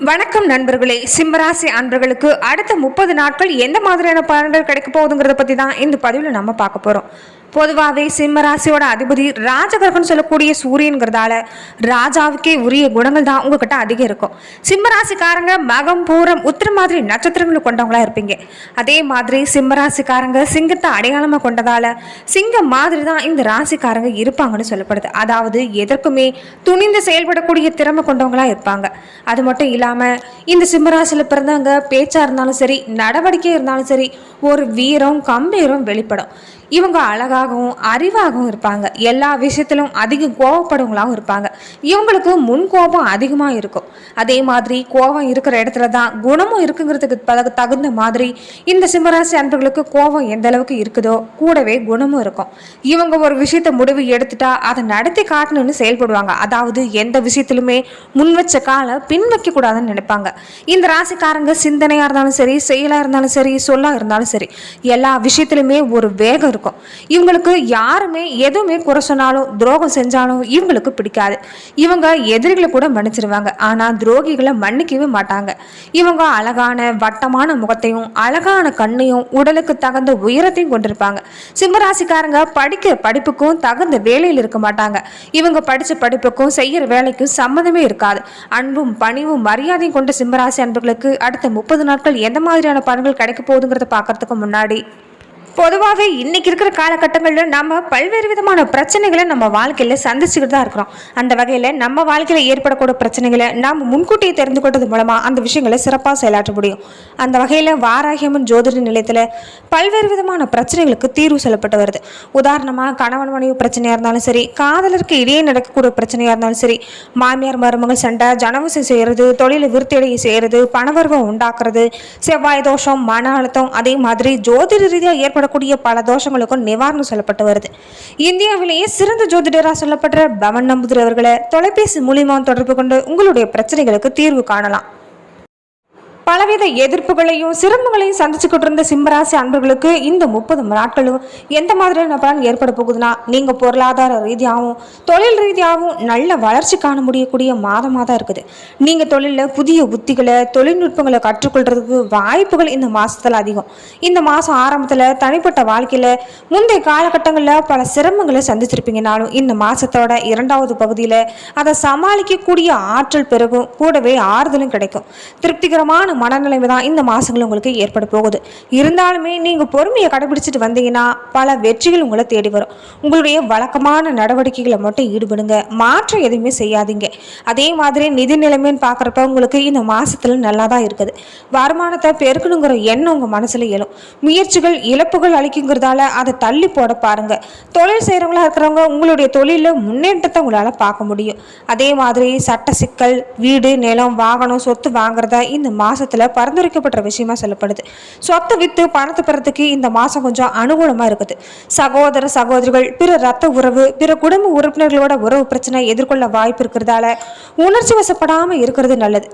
வணக்கம் நண்பர்களே. சிம்மராசி அன்பர்களுக்கு அடுத்த முப்பது நாட்கள் எந்த மாதிரியான பலன்கள் கிடைக்க போகுதுங்கிறத பற்றி தான் இந்த பதிவில் நம்ம பார்க்க போகிறோம் பொதுவாகவே சிம்மராசியோட அதிபதி ராஜகிரகம்னு சொல்லக்கூடிய சூரியன்கிறதால ராஜாவுக்கே உரிய குணங்கள் தான் உங்ககிட்ட அதிகம் இருக்கும். சிம்மராசிக்காரங்க மகம் பூரம் உத்திர மாதிரி நட்சத்திரங்களை கொண்டவங்களா இருப்பீங்க. அதே மாதிரி சிம்மராசிக்காரங்க சிங்கத்தை அடையாளமாக கொண்டதால சிங்கம் மாதிரி தான் இந்த ராசிக்காரங்க இருப்பாங்கன்னு சொல்லப்படுது. அதாவது எதற்குமே துணிந்து செயல்படக்கூடிய திறமை கொண்டவங்களா இருப்பாங்க. அது மட்டும் இல்லாமல் இந்த சிம்மராசியில் பிறந்தவங்க பேச்சாக இருந்தாலும் சரி நடவடிக்கை இருந்தாலும் சரி ஒரு வீரம் கம்பீரம் வெளிப்படும். இவங்க அழகாகவும் அறிவாகவும் இருப்பாங்க. எல்லா விஷயத்திலும் அதிகம் கோவப்படுவங்களாகவும் இருப்பாங்க. இவங்களுக்கு முன் கோபம் அதிகமாக இருக்கும். அதே மாதிரி கோபம் இருக்கிற இடத்துல தான் குணமும் இருக்குங்கிறதுக்கு தகுந்த மாதிரி இந்த சிம்மராசி அன்பர்களுக்கு கோபம் எந்த அளவுக்கு இருக்குதோ கூடவே குணமும் இருக்கும். இவங்க ஒரு விஷயத்தை முடிவு எடுத்துட்டா அதை நடத்தி காட்டணும்னு செயல்படுவாங்க. அதாவது எந்த விஷயத்திலுமே முன் வச்ச காலை பின் வைக்க கூடாதுன்னு நினைப்பாங்க. இந்த ராசிக்காரங்க சிந்தனையாக இருந்தாலும் சரி செயலாக இருந்தாலும் சரி சொல்லாக இருந்தாலும் சரி எல்லா விஷயத்துலையுமே ஒரு வேகம் இருக்கும். இவங்களுக்கு யாருமே எதுவுமே குறை சொன்னாலும் துரோகம் செஞ்சாலும் இவங்களுக்கு பிடிக்காது. இவங்க எதிரிகளை கூட மன்னிச்சிருவாங்க. ஆனால் துரோகிகளை மன்னிக்கவே மாட்டாங்க. இவங்க அழகான வட்டமான முகத்தையும் அழகான கண்ணையும் உடலுக்கு தகுந்த உயரத்தையும் கொண்டிருப்பாங்க. சிம்மராசிக்காரங்க படிக்கிற படிப்புக்கும் தகுந்த வேலையில் இருக்க மாட்டாங்க. இவங்க படித்த படிப்புக்கும் செய்கிற வேலைக்கும் சம்மந்தமே இருக்காது. அன்பும் பணிவும் மரியாதையும் கொண்ட சிம்மராசி அன்பர்களுக்கு அடுத்த முப்பது நாட்கள் எந்த மாதிரியான பலன்கள் கிடைக்க போகுதுங்கிறத வாரத்துக்கு முன்னாடி. பொதுவாகவே இன்றைக்கி இருக்கிற காலகட்டங்களில் நம்ம பல்வேறு விதமான பிரச்சனைகளை நம்ம வாழ்க்கையில் சந்திச்சுக்கிட்டு தான் இருக்கிறோம். அந்த வகையில் நம்ம வாழ்க்கையில் ஏற்படக்கூடிய பிரச்சனைகளை நாம் முன்கூட்டியே தெரிந்து கொண்டது மூலமாக அந்த விஷயங்களை சிறப்பாக செயலாற்ற முடியும். அந்த வகையில் வாராகியம்மன் ஜோதிட நிலையத்தில் பல்வேறு விதமான பிரச்சனைகளுக்கு தீர்வு சொல்லப்பட்டு வருது. உதாரணமாக கணவன் மனைவி பிரச்சனையாக இருந்தாலும் சரி காதலருக்கு இடையே நடக்கக்கூடிய பிரச்சனையாக இருந்தாலும் சரி மாமியார் மருமகள் சண்டை ஜனவசி செய்கிறது தொழிலை விருத்தடையை செய்கிறது பணவர்வம் உண்டாக்குறது செவ்வாய் தோஷம் மன அழுத்தம் அதே மாதிரி ஜோதிட ரீதியாக ஏற்பட ஏற்படக்கூடிய பல தோஷங்களுக்கும் நிவாரணம் சொல்லப்பட்டு வருது. இந்தியாவிலேயே சிறந்த ஜோதிடராக சொல்லப்படுற பவன் நம்புதிரி அவர்களை தொலைபேசி மூலியமாக தொடர்பு கொண்டு உங்களுடைய பிரச்சனைகளுக்கு தீர்வு காணலாம். பலவித எதிர்ப்புகளையும் சிரமங்களையும் சந்திச்சுக்கிட்டு இருந்த சிம்மராசி அன்பர்களுக்கு இந்த முப்பது நாட்களும் எந்த மாதிரியான பலன் ஏற்பட போகுதுன்னா நீங்கள் பொருளாதார ரீதியாகவும் தொழில் ரீதியாகவும் நல்ல வளர்ச்சி காண முடியக்கூடிய மாதமாக தான் இருக்குது. நீங்கள் தொழிலில் புதிய உத்திகளை தொழில்நுட்பங்களை கற்றுக்கொள்றதுக்கு வாய்ப்புகள் இந்த மாதத்தில் அதிகம். இந்த மாதம் ஆரம்பத்தில் தனிப்பட்ட வாழ்க்கையில் முந்தைய காலகட்டங்களில் பல சிரமங்களை சந்திச்சிருப்பீங்கனாலும் இந்த மாதத்தோட இரண்டாவது பகுதியில் அதை சமாளிக்கக்கூடிய ஆற்றல் பெருகும் கூடவே ஆறுதலும் கிடைக்கும். திருப்திகரமான மனநிலைமை தான் இந்த மாதங்கள் உங்களுக்கு ஏற்பட போகுது. இருந்தாலுமே நீங்கள் பொறுமையை கடைபிடிச்சிட்டு வந்தீங்கன்னா பல வெற்றிகள் உங்களை தேடி வரும். உங்களுடைய வழக்கமான நடவடிக்கைகளை மட்டும் ஈடுபடுங்க. மாற்றம் எதுவுமே செய்யாதீங்க. அதே மாதிரி நிதி நிலைமைன்னு பார்க்குறப்ப உங்களுக்கு இந்த மாதத்தில் நல்லா தான் இருக்குது. வருமானத்தை பெருக்கணுங்கிற எண்ணம் உங்கள் மனசில் எழும். முயற்சிகள் இழப்புகள் அளிக்குங்கிறதால அதை தள்ளி போட பாருங்க. தொழில் செய்கிறவங்களா இருக்கிறவங்க உங்களுடைய தொழிலில் முன்னேற்றத்தை உங்களால் பார்க்க முடியும். அதே மாதிரி சட்ட சிக்கல் வீடு நிலம் வாகனம் சொத்து வாங்குறத இந்த மாதத்தில் பரிந்துரைக்கப்பட்ட விஷயமா சொல்லப்படுது. சொத்தை வித்து பணத்தை பெறத்துக்கு இந்த மாசம் கொஞ்சம் அனுகூலமா இருக்குது. சகோதர சகோதரிகள் பிற ரத்த உறவு பிற குடும்ப உறுப்பினர்களோட உறவு பிரச்சனை எதிர்கொள்ள வாய்ப்பு இருக்கிறதால உணர்ச்சி வசப்படாம இருக்கிறது நல்லது.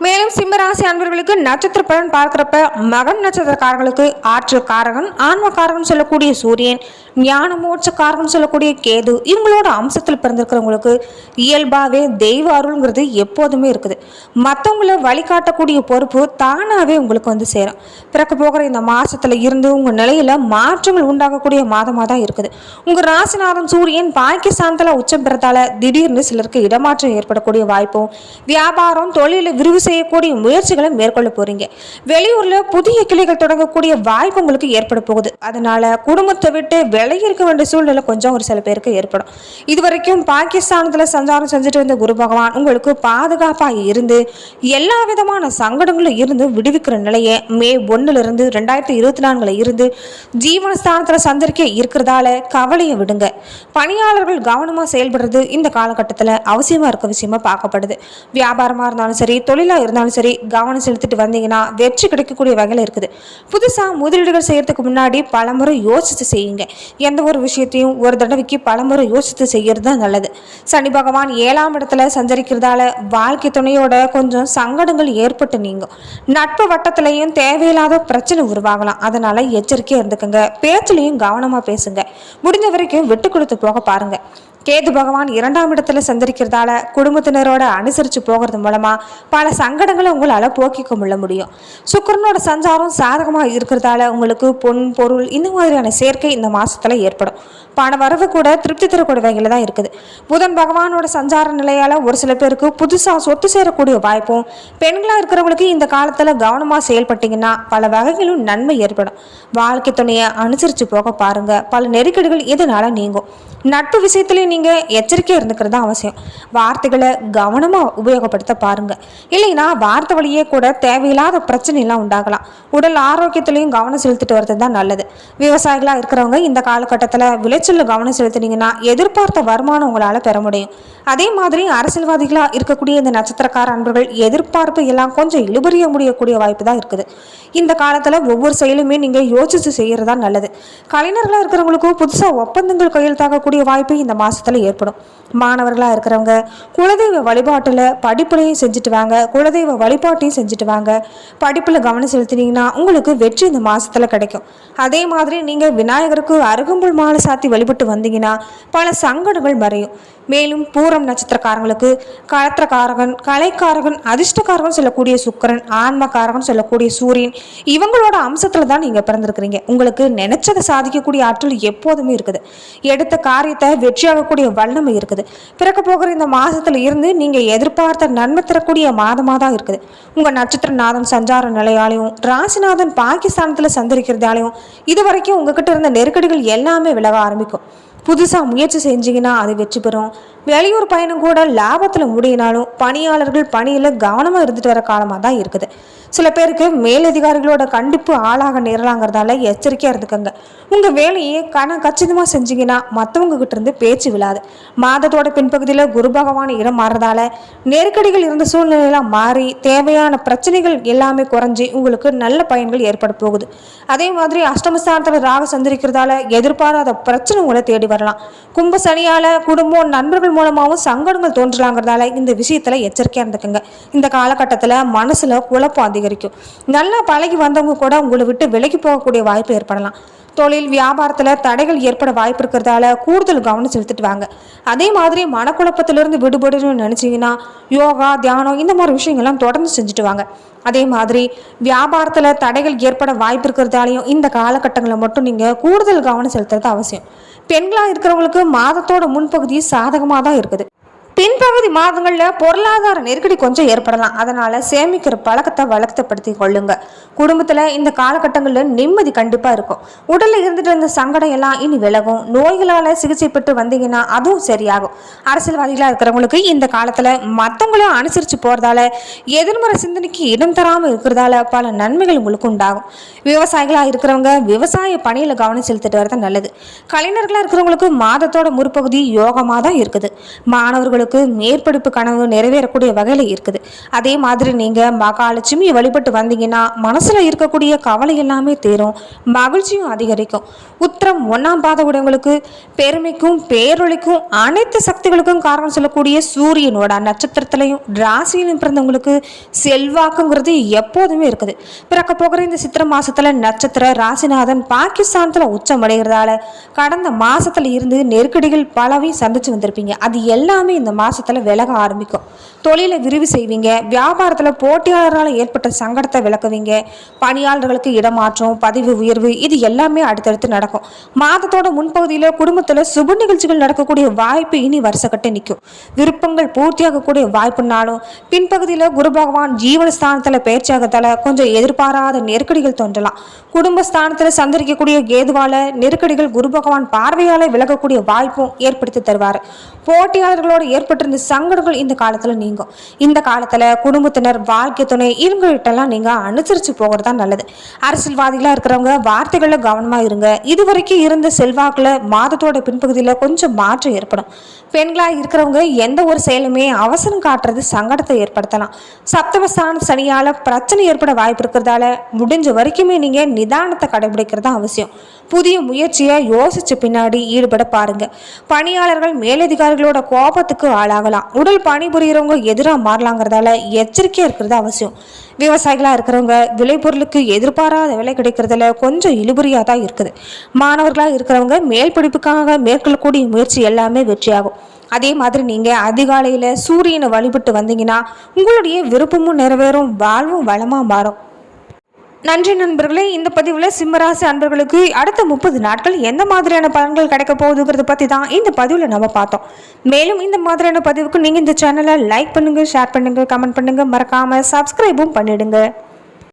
மேலும் சிம்மராசி அன்பர்களுக்கு நட்சத்திர பலன் பார்க்குறப்ப மகன் நட்சத்திரக்காரர்களுக்கு ஆற்றல் காரகன் ஆன்ம காரகன் சொல்லக்கூடிய சூரியன் ஞான மோட்ச காரகன் சொல்லக்கூடிய கேது இவங்களோட அம்சத்தில் பிறந்திருக்கிறவங்களுக்கு இயல்பாகவே தெய்வ அருள்ங்கிறது எப்போதுமே இருக்குது. மற்றவங்கள வழிகாட்டக்கூடிய பொறுப்பு தானாகவே உங்களுக்கு வந்து சேரும். பிறக்க போகிற இந்த மாதத்தில் இருந்து உங்கள் நிலையில் மாற்றங்கள் உண்டாகக்கூடிய மாதமாக தான் இருக்குது. உங்கள் ராசிநாதன் சூரியன் பாகிஸ்தானத்தில் உச்சம் பெறத்தால திடீர்னு சிலருக்கு இடமாற்றம் ஏற்படக்கூடிய வாய்ப்பும் வியாபாரம் தொழிலை விரிவு செய்யக்கூடிய முயற்சிகளை மேற்கொள்ள போறீங்க. வெளியூர்ல புதிய கிளைகள் தொடங்கக்கூடிய வாய்ப்பு உங்களுக்கு ஏற்பட போகுது. அதனால குடும்பத்தை விட்டு விலகி இருக்க வேண்டிய சூழ்நிலை கொஞ்சம் ஒரு சில பேருக்கு ஏற்படும். இதுவரைக்கும் பாகிஸ்தானத்துல சஞ்சாரம் செஞ்சுட்டு இருந்த குரு பகவான் உங்களுக்கு பாதுகாப்பா இருந்து எல்லா விதமான சங்கடங்களும் இருந்து விடுவிக்கிற நிலையை மே ஒன்னுல இருந்து ரெண்டாயிரத்தி இருபத்தி நான்குல இருந்து ஜீவனஸ்தானத்துல சந்தரிக்க இருக்கிறதால கவலையை விடுங்க. பணியாளர்கள் கவனமா செயல்படுறது இந்த காலகட்டத்தில் அவசியமா இருக்க விஷயமா பார்க்கப்படுது. வியாபாரமா இருந்தாலும் சரி தொழிலா இருந்தாலும் சரி கவனம் செலுத்திட்டு வந்தீங்கன்னா வெற்றி கிடைக்கக்கூடிய வகையில் இருக்குது. புதுசா முதலீடுகள் செய்யறதுக்கு முன்னாடி பலமுறை யோசித்து செய்யுங்க. எந்த ஒரு விஷயத்தையும் ஒரு தடவைக்கு பலமுறை யோசித்து செய்யறது தான் நல்லது. சனி பகவான் ஏழாம் இடத்துல சஞ்சரிக்கிறதால வாழ்க்கை துணையோட கொஞ்சம் சங்கடங்கள் ஏற்பட்டு நீங்கும். நட்பு வட்டத்திலையும் தேவையில்லாத பிரச்சனை உருவாகலாம். அதனால எச்சரிக்கையாக இருந்துக்குங்க. பேச்சுலையும் கவனமா பேசுங்க. முடிஞ்ச வரைக்கும் விட்டு கொடுத்து போக பாருங்கள் கேது பகவான் இரண்டாம் இடத்துல சந்தரிக்கிறதால குடும்பத்தினரோட அனுசரித்து போகிறது மூலமாக பல சங்கடங்களை உங்களால் போக்கிக்க முள்ள முடியும். சுக்கரனோட சஞ்சாரம் சாதகமாக இருக்கிறதால உங்களுக்கு பொன் பொருள் இந்த மாதிரியான சேர்க்கை இந்த மாதத்தில் ஏற்படும். பண வரவு கூட திருப்தி தரக்கூடிய வகையில் தான் இருக்குது. புதன் பகவானோட சஞ்சார நிலையால் ஒரு சில பேருக்கு புதுசாக சொத்து சேரக்கூடிய வாய்ப்பும் பெண்களாக இருக்கிறவங்களுக்கு இந்த காலத்தில் கவனமாக செயல்பட்டீங்கன்னா பல வகைகளும் நன்மை ஏற்படும். வாழ்க்கை துணையை அனுசரித்து போக பாருங்கள் பல நெருக்கடிகள் இதனால் நீங்கும். நட்பு விஷயத்துலையும் நீங்கள் எச்சரிக்கையாக இருந்துக்கிறது தான் அவசியம். வார்த்தைகளை கவனமாக உபயோகப்படுத்த பாருங்கள் இல்லைன்னா வார்த்தை வழியே கூட தேவையில்லாத பிரச்சனைலாம் உண்டாகலாம். உடல் ஆரோக்கியத்துலேயும் கவனம் செலுத்திட்டு வர்றது தான் நல்லது. விவசாயிகளாக இருக்கிறவங்க இந்த காலகட்டத்தில் விளைச்சலில் கவனம் செலுத்தினீங்கன்னா எதிர்பார்த்த வருமானம் உங்களால் பெற முடியும். அதே மாதிரி அரசியல்வாதிகளாக இருக்கக்கூடிய இந்த நட்சத்திரக்கார அன்பர்கள் எதிர்பார்ப்பு எல்லாம் கொஞ்சம் இழுபறிய முடியக்கூடிய வாய்ப்பு தான் இருக்குது. இந்த காலத்தில் ஒவ்வொரு செயலுமே நீங்கள் யோசிச்சு செய்கிறது தான் நல்லது. கலைஞர்களாக இருக்கிறவங்களுக்கும் புதுசாக ஒப்பந்தங்கள் கையெழுத்தாகக்கூடிய வாய்ப்பு இந்த மாதத்தில் ஏற்படும். மாணவர்களாக இருக்கிறவங்க குலதெய்வ வழிபாட்டில் படிப்புலையும் செஞ்சுட்டு வாங்க குலதெய்வ வழிபாட்டையும் செஞ்சுட்டு வாங்க. படிப்பில் கவனம் செலுத்தினீங்கன்னா உங்களுக்கு வெற்றி இந்த மாதத்தில் கிடைக்கும். அதே மாதிரி நீங்கள் விநாயகருக்கு அருகம்புல் மாலை சாத்தி வழிபட்டு வந்தீங்கன்னா பல சங்கடங்கள் மறையும். மேலும் பூரம் நட்சத்திரக்காரங்களுக்கு களத்திரக்காரகன் கலைக்காரகன் அதிர்ஷ்டக்காரகன் சொல்லக்கூடிய சுக்கரன் ஆன்மக்காரகன் சொல்லக்கூடிய சூரியன் இவங்களோட அம்சத்தில் தான் நீங்கள் பிறந்திருக்கிறீங்க. உங்களுக்கு நினைச்சதை சாதிக்கக்கூடிய ஆற்றல் எப்போதுமே இருக்குது. எடுத்த காரியத்தை வெற்றியாக தரக்கூடிய வல்லமை இருக்குது. பிறக்க போகிற இந்த மாதத்துல இருந்து நீங்கள் எதிர்பார்த்த நன்மை தரக்கூடிய மாதமாக தான் இருக்குது. உங்கள் நட்சத்திரநாதன் சஞ்சார நிலையாலையும் ராசிநாதன் பாகிஸ்தானத்தில் சந்தரிக்கிறதாலையும் இது வரைக்கும் உங்ககிட்ட இருந்த நெருக்கடிகள் எல்லாமே விலக ஆரம்பிக்கும். புதுசாக முயற்சி செஞ்சீங்கன்னா அது வெற்றி பெறும். வெளியூர் பயணம் கூட லாபத்தில் முடியினாலும் பணியாளர்கள் பணியில் கவனமாக இருந்துட்டு வர காலமாக தான் இருக்குது. சில பேருக்கு மேலதிகாரிகளோட கண்டிப்பு ஆளாக நேரலாங்கிறதால எச்சரிக்கையாக இருந்துக்கோங்க. உங்கள் வேலையை கன கச்சிதமாக செஞ்சீங்கன்னா மற்றவங்க கிட்டேருந்து பேச்சு விழாது. மாதத்தோட பின்பகுதியில் குரு பகவான் இடம் மாறுறதால நெருக்கடிகள் இருந்த சூழ்நிலையெல்லாம் மாறி தேவையான பிரச்சனைகள் எல்லாமே குறைஞ்சி உங்களுக்கு நல்ல பயன்கள் ஏற்பட போகுது. அதே மாதிரி அஷ்டமஸ்தானத்தில் ராக சந்திரிக்கிறதால எதிர்பாராத பிரச்சனை உங்களை தேடி வரலாம். கும்ப சனியால் குடும்பம் நண்பர்கள் மூலமாகவும் சங்கடங்கள் தோன்றலாங்கிறதால இந்த விஷயத்தில் எச்சரிக்கையாக இருந்துக்குங்க. இந்த காலகட்டத்தில் மனசில் குழப்பம் அதிகரிக்கும். நல்லா பழகி வந்தவங்க கூட உங்களை விட்டு விலகி போகக்கூடிய வாய்ப்பு ஏற்படலாம். தொழில் வியாபாரத்தில் தடைகள் ஏற்பட வாய்ப்பு இருக்கிறதால கூடுதல் கவனம் செலுத்திட்டு வாங்க அதே மாதிரி மனக்குழப்பத்திலிருந்து விடுபடணும்னு நினச்சிங்கன்னா யோகா தியானம் இந்த மாதிரி விஷயங்கள்லாம் தொடர்ந்து செஞ்சுட்டு வாங்க அதே மாதிரி வியாபாரத்தில் தடைகள் ஏற்பட வாய்ப்பு இருக்கிறதாலையும் இந்த காலகட்டங்களில் மட்டும் நீங்கள் கூடுதல் கவனம் செலுத்துறது அவசியம். பெண்களாக இருக்கிறவங்களுக்கு மாதத்தோட முன்பகுதி சாதகமாக தான் இருக்குது. பின்பகுதி மாதங்களில் பொருளாதார நெருக்கடி கொஞ்சம் ஏற்படலாம். அதனால் சேமிக்கிற பழக்கத்தை வளர்த்தப்படுத்தி கொள்ளுங்க. குடும்பத்தில் இந்த காலகட்டங்களில் நிம்மதி கண்டிப்பாக இருக்கும். உடலில் இருந்துட்டு இருந்த சங்கடம் எல்லாம் இனி விலகும். நோய்களால் சிகிச்சை பெற்று வந்தீங்கன்னா அதுவும் சரியாகும். அரசியல்வாதிகளாக இருக்கிறவங்களுக்கு இந்த காலத்தில் மற்றவங்களும் அனுசரித்து போகிறதால எதிர்மறை சிந்தனைக்கு இடம் தராமல் இருக்கிறதால பல நன்மைகள் உங்களுக்கு உண்டாகும். விவசாயிகளாக இருக்கிறவங்க விவசாய பணியில் கவனம் செலுத்திட்டு வரது நல்லது. கலைஞர்களாக இருக்கிறவங்களுக்கு மாதத்தோட முற்பகுதி யோகமாக தான் இருக்குது. மாணவர்களுக்கு மேற்படிப்பு கனவு நிறைவேறக்கூடிய வகையில் இருக்குது. அதே மாதிரி நீங்கள் மகாலட்சுமியை வழிபட்டு வந்தீங்கன்னா மனசில் இருக்கக்கூடிய கவலை எல்லாமே தேரும். மகிழ்ச்சியும் அதிகரிக்கும். உத்திரம் ஒன்றாம் பாத உடையவங்களுக்கு பெருமைக்கும் பேரொழிக்கும் அனைத்து சக்திகளுக்கும் காரணம் சொல்லக்கூடிய சூரியனோட நட்சத்திரத்திலையும் ராசியிலும் பிறந்தவங்களுக்கு செல்வாக்குங்கிறது எப்போதுமே இருக்குது. பிறக்க போகிற இந்த சித்திரை மாசத்துல நட்சத்திர ராசிநாதன் பாகிஸ்தானத்தில் உச்சம் அடைகிறதால கடந்த மாசத்துல இருந்து நெருக்கடிகள் பலவையும் சந்திச்சு வந்திருப்பீங்க. அது எல்லாமே இந்த மாதத்தில் விலக ஆரம்பிக்கும். தொழிலை விரிவு செய்வீங்க. வியாபாரத்தில் போட்டியாளர்களால் ஏற்பட்ட சங்கடத்தை விளக்குவீங்க. பணியாளர்களுக்கு இடமாற்றம் பதவி உயர்வு இது எல்லாமே அடுத்தடுத்து நடக்கும். மாதத்தோட முன்பகுதியில் குடும்பத்தில் சுப நிகழ்ச்சிகள் நடக்கக்கூடிய வாய்ப்பு இனி வருஷக்கட்டே நிற்கும். விருப்பங்கள் பூர்த்தியாகக்கூடிய வாய்ப்புனாலும் பின்பகுதியில் குரு பகவான் ஜீவனஸ்தானத்தில் பயிற்சியாகத்தால கொஞ்சம் எதிர்பாராத நெருக்கடிகள் தோன்றலாம். குடும்பஸ்தானத்தில் சந்தரிக்கக்கூடிய கேதுவால நெருக்கடிகள் குரு பகவான் பார்வையால் விலகக்கூடிய வாய்ப்பும் ஏற்படுத்தி தருவார். போட்டியாளர்களோடு ஏற்பட்டிருந்த சங்கடங்கள் இந்த காலத்தில் நீங்கும். இந்த காலத்தில் குடும்பத்தினர் வாழ்க்கை துணை இவங்ககிட்டலாம் நீங்கள் அனுசரித்து போகிறது தான் நல்லது. அரசியல்வாதிகளாக இருக்கிறவங்க வார்த்தைகளில் கவனமாக இருங்க. இது வரைக்கும் இருந்த செல்வாக்கில் மாதத்தோட பின்பகுதியில் கொஞ்சம் மாற்றம் ஏற்படும். பெண்களாக இருக்கிறவங்க எந்த ஒரு செயலுமே அவசரம் காட்டுறது சங்கடத்தை ஏற்படுத்தலாம். சப்தமஸ்தான சனியால் பிரச்சனை ஏற்பட வாய்ப்பு இருக்கிறதால முடிஞ்ச வரைக்குமே நீங்கள் நிதானத்தை கடைபிடிக்கிறது அவசியம். புதிய முயற்சியை யோசித்து பின்னாடி ஈடுபட பாருங்க. பணியாளர்கள் மேலதிகாரிகளோட கோபத்துக்கு பாதிப்புக்கு ஆளாகலாம். உடல் பணிபுரியறவங்க எதிராக மாறலாங்கிறதால எச்சரிக்கையாக இருக்கிறது அவசியம். விவசாயிகளாக இருக்கிறவங்க விளைபொருளுக்கு எதிர்பாராத விலை கிடைக்கிறதுல கொஞ்சம் இழுபறியாக தான் இருக்குது. மாணவர்களாக இருக்கிறவங்க மேல் படிப்புக்காக மேற்கொள்ளக்கூடிய முயற்சி எல்லாமே வெற்றியாகும். அதே மாதிரி நீங்கள் அதிகாலையில் சூரியனை வழிபட்டு வந்தீங்கன்னா உங்களுடைய விருப்பமும் நிறைவேறும் வாழ்வும் வளமாக மாறும். நன்றி நண்பர்களே இந்த பதிவில் சிம்மராசி அன்பர்களுக்கு அடுத்த முப்பது நாட்கள் எந்த மாதிரியான பலன்கள் கிடைக்க போகுதுங்கிறத பற்றி தான் இந்த பதிவில் நம்ம பார்த்தோம். மேலும் இந்த மாதிரியான பதிவுக்கு நீங்கள் இந்த சேனலை லைக் பண்ணுங்கள் ஷேர் பண்ணுங்கள் கமெண்ட் பண்ணுங்கள் மறக்காமல் சப்ஸ்கிரைபும் பண்ணிடுங்க.